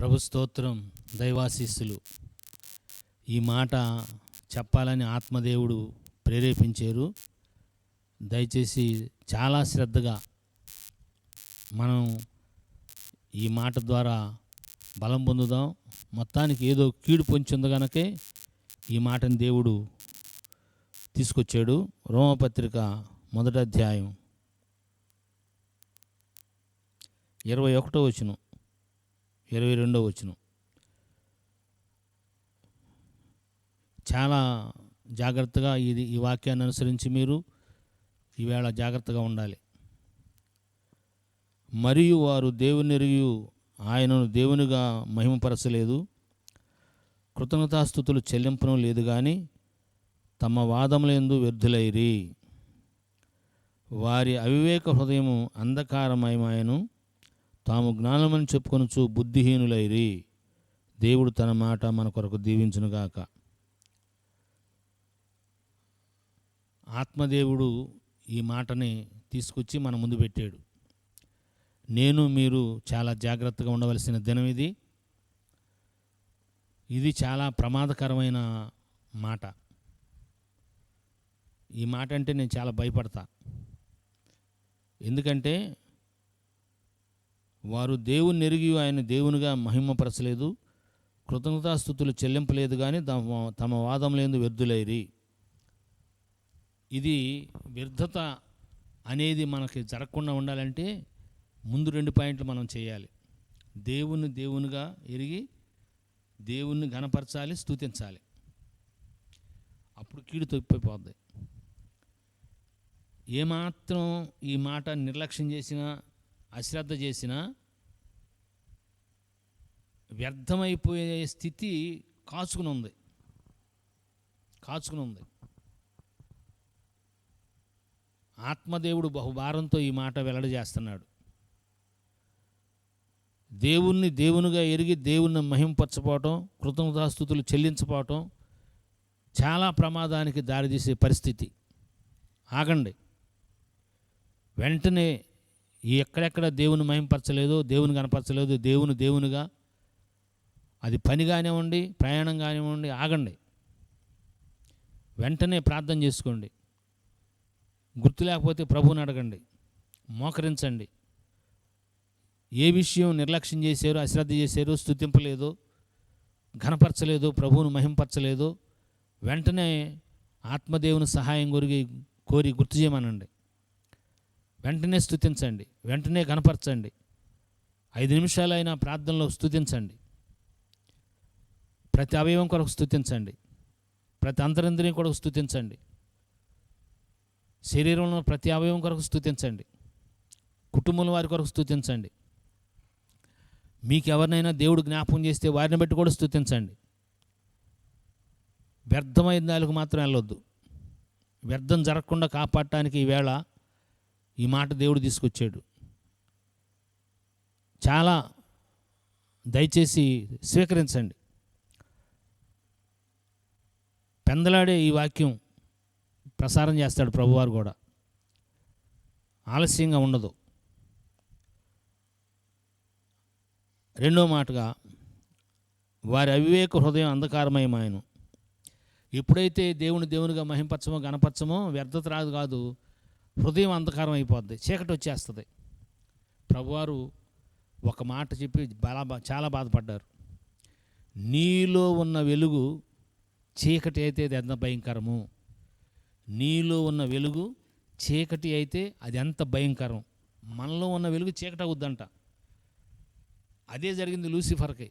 ప్రభు స్తోత్రం దైవాశీస్సులు. ఈ మాట చెప్పాలని ఆత్మదేవుడు ప్రేరేపించారు. దయచేసి చాలా శ్రద్ధగా మనం ఈ మాట ద్వారా బలం పొందుదాం. మొత్తానికి ఏదో కీడు పొంచింది కనుకే ఈ మాటని దేవుడు తీసుకొచ్చాడు. రోమపత్రిక మొదటి అధ్యాయం ఇరవై ఒకటో వచనం. ఇరవై రెండో వచ్చిన చాలా జాగ్రత్తగా ఇది ఈ వాక్యాన్ని అనుసరించి మీరు ఈవేళ జాగ్రత్తగా ఉండాలి. మరియు వారు దేవునిరియు ఆయనను దేవునిగా మహిమపరచలేదు. కృతజ్ఞతాస్థుతులు చెల్లింపడం లేదు కానీ తమ వాదములందు వ్యర్థులైరి. వారి అవివేక హృదయము అంధకారమయమాయను తాము జ్ఞానమని చెప్పుకొనుచు బుద్ధిహీనులైరి. దేవుడు తన మాట మన కొరకు దీవించునుగాక ఆత్మదేవుడు ఈ మాటని తీసుకొచ్చి మన ముందు పెట్టాడు. నేను మీరు చాలా జాగ్రత్తగా ఉండవలసిన దినం ఇది. ఇది చాలా ప్రమాదకరమైన మాట. ఈ మాట అంటే నేను చాలా భయపడతా. ఎందుకంటే వారు దేవుని ఎరిగి ఆయన దేవునిగా మహిమపరచలేదు. కృతజ్ఞతాస్థుతులు చెల్లింపలేదు కానీ తమ తమ వాదం లేదు వ్యర్థులైరి. ఇది వ్యర్థత అనేది మనకి జరగకుండా ఉండాలంటే ముందు రెండు పాయింట్లు మనం చేయాలి. దేవుని దేవునిగా ఎరిగి దేవుణ్ణి ఘనపరచాలి స్తుతించాలి. అప్పుడు కీడు తొప్పిపోద్ది. ఏమాత్రం ఈ మాట నిర్లక్ష్యం చేసినా అశ్రద్ధ చేసినా వ్యర్థమైపోయే స్థితి కాచుకుని ఉంది కాచుకుని ఉంది ఆత్మదేవుడు బహుభారంతో ఈ మాట వెల్లడి చేస్తున్నాడు దేవుణ్ణి దేవునిగా ఎరిగి దేవుణ్ణి మహింపరచపోవటం కృతజ్ఞతాస్థుతులు చెల్లించపోవటం చాలా ప్రమాదానికి దారితీసే పరిస్థితి. ఆగండి. వెంటనే ఎక్కడెక్కడ దేవుని మహింపరచలేదో దేవుని కనపరచలేదు దేవుని దేవునిగా అది పని కానివ్వండి ప్రయాణం కానివ్వండి ఆగండి. వెంటనే ప్రార్థన చేసుకోండి. గుర్తు లేకపోతే ప్రభువుని అడగండి. మోకరించండి. ఏ విషయం నిర్లక్ష్యం చేశారో అశ్రద్ధ చేశారో స్థుతింపలేదో ఘనపరచలేదు ప్రభువును మహింపరచలేదు వెంటనే ఆత్మదేవుని సహాయం కొరిగి కోరి గుర్తు చేయమనండి. వెంటనే స్థుతించండి వెంటనే కనపరచండి ఐదు నిమిషాలైనా ప్రార్థనలో స్థుతించండి ప్రతి అవయవం కొరకు స్థుతించండి ప్రతి అంతరింద్రియం కొరకు స్థుతించండి శరీరంలో ప్రతి అవయవం కొరకు స్థుతించండి కుటుంబం వారి కొరకు స్థుతించండి మీకు ఎవరినైనా దేవుడు జ్ఞాపకం చేస్తే వారిని బట్టి కూడా స్థుతించండి వ్యర్థమైన దానికి మాత్రం వెళ్ళొద్దు. వ్యర్థం జరగకుండా కాపాడటానికి ఈవేళ ఈ మాట దేవుడు తీసుకొచ్చాడు. చాలా దయచేసి స్వీకరించండి. పెందలాడే ఈ వాక్యం ప్రసారం చేస్తాడు ప్రభువారు కూడా. ఆలస్యంగా ఉండదు. రెండో మాటగా వారి అవివేక హృదయం అంధకారమయమాయను. ఎప్పుడైతే దేవుని దేవునిగా మహింపరచమో గణపరచమో వ్యర్థత రాదు కాదు హృదయం అంధకారం అయిపోద్ది. చీకటి వచ్చేస్తుంది. ప్రభువారు ఒక మాట చెప్పి బాగా చాలా బాధపడ్డారు. నీలో ఉన్న వెలుగు చీకటి అయితే అది ఎంత భయంకరము? నీలో ఉన్న వెలుగు చీకటి అయితే అది ఎంత భయంకరం? మనలో ఉన్న వెలుగు చీకటి అవుద్దంట. అదే జరిగింది లూసిఫర్కి.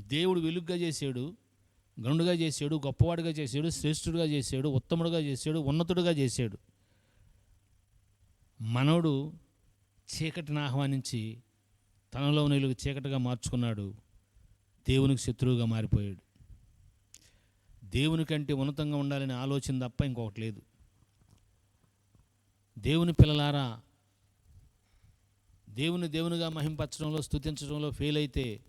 దేవుడు వెలుగుగా చేశాడు గనుడుగా చేశాడు గొప్పవాడిగా చేశాడు శ్రేష్ఠుడిగా చేశాడు ఉత్తముడుగా చేశాడు ఉన్నతుడుగా చేశాడు. మనవడు చీకటిని ఆహ్వానించి తనలో నీళ్ళు వెలుగు చీకటిగా మార్చుకున్నాడు. దేవునికి శత్రువుగా మారిపోయాడు. దేవుని కంటే ఉన్నతంగా ఉండాలనే ఆలోచన తప్ప ఇంకొకటి లేదు. దేవుని పిల్లలారా దేవుని దేవునిగా మహింపరచడంలో స్తుతించడంలో ఫెయిల్ అయితే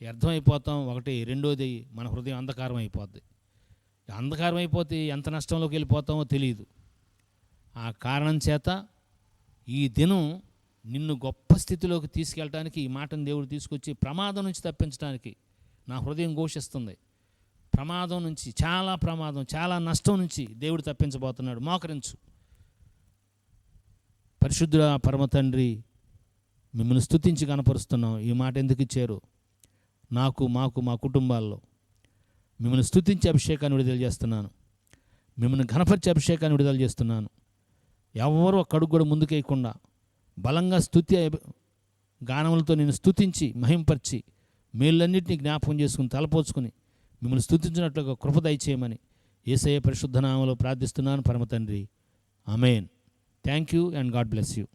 వ్యర్థమైపోతాం ఒకటి రెండోది మన హృదయం అంధకారం అయిపోద్ది అంధకారం అయిపోతే ఎంత నష్టంలోకి వెళ్ళిపోతామో తెలియదు. ఆ కారణం చేత ఈ దినం నిన్ను గొప్ప స్థితిలోకి తీసుకెళ్ళడానికి ఈ మాటను దేవుడు తీసుకొచ్చి ప్రమాదం నుంచి తప్పించడానికి నా హృదయం ఘోషిస్తుంది. ప్రమాదం నుంచి చాలా ప్రమాదం చాలా నష్టం నుంచి దేవుడు తప్పించబోతున్నాడు. మోకరించు. పరిశుద్ధుడ పరమ తండ్రి మిమ్మల్ని స్థుతించి కనపరుస్తున్నాం. ఈ మాట ఎందుకు ఇచ్చారు? నాకు మాకు మా కుటుంబాల్లో మిమ్మల్ని స్థుతించి అభిషేకాన్ని విడుదల చేస్తున్నాను. మిమ్మల్ని ఘనపరిచే అభిషేకాన్ని విడుదల చేస్తున్నాను. ఎవరు ఒక్క కూడా ముందుకేయకుండా బలంగా స్థుతి గానములతో నేను స్తుతించి మహింపరిచి మేళ్ళన్నింటినీ జ్ఞాపకం చేసుకుని తలపోచుకుని మిమ్మల్ని స్థుతించినట్లుగా కృప దయచేయమని ఏసయ పరిశుద్ధనామంలో ప్రార్థిస్తున్నాను పరమ తండ్రి. Amen thank you and God bless you.